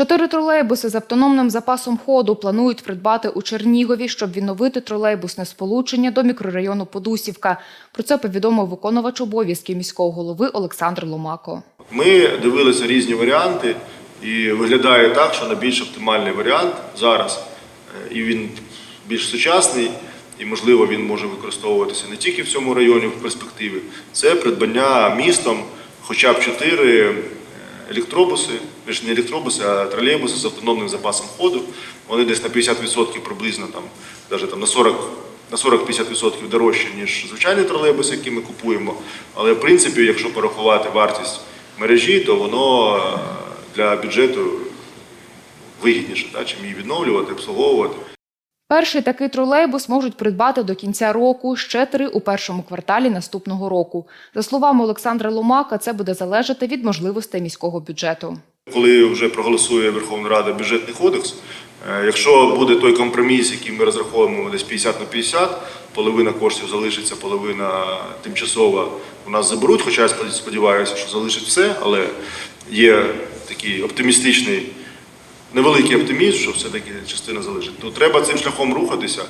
Чотири тролейбуси з автономним запасом ходу планують придбати у Чернігові, щоб відновити тролейбусне сполучення до мікрорайону Подусівка. Про це повідомив виконувач обов'язків міського голови Олександр Ломако. Ми дивилися різні варіанти, і виглядає так, що найбільш оптимальний варіант зараз, е, і він більш сучасний, і можливо він може використовуватися не тільки в цьому районі в перспективі. Це придбання містом хоча б чотири електробуси, більш не електробуси, а тролейбуси з автономним запасом ходу. Вони десь на 50% приблизно там, навіть там на 40 на 40-50% дорожче, ніж звичайний тролейбус, який ми купуємо. Але в принципі, якщо порахувати вартість мережі, то воно е, для бюджету вигідніше, чим її відновлювати, обслуговувати. Перший такий тролейбус можуть придбати до кінця року, ще три у першому кварталі наступного року. За словами Олександра Ломака, це буде залежати від можливостей міського бюджету. Коли вже проголосує Верховна Рада бюджетний кодекс, е, якщо буде той компроміс, який ми розраховуємо десь 50 на 50, половина коштів залишиться, половина тимчасова у нас заберуть, хоча я сподіваюся, що залишить все, але є такий оптимістичний, невеликий оптимізм, що все-таки частина залежить, То треба цим шляхом рухатися.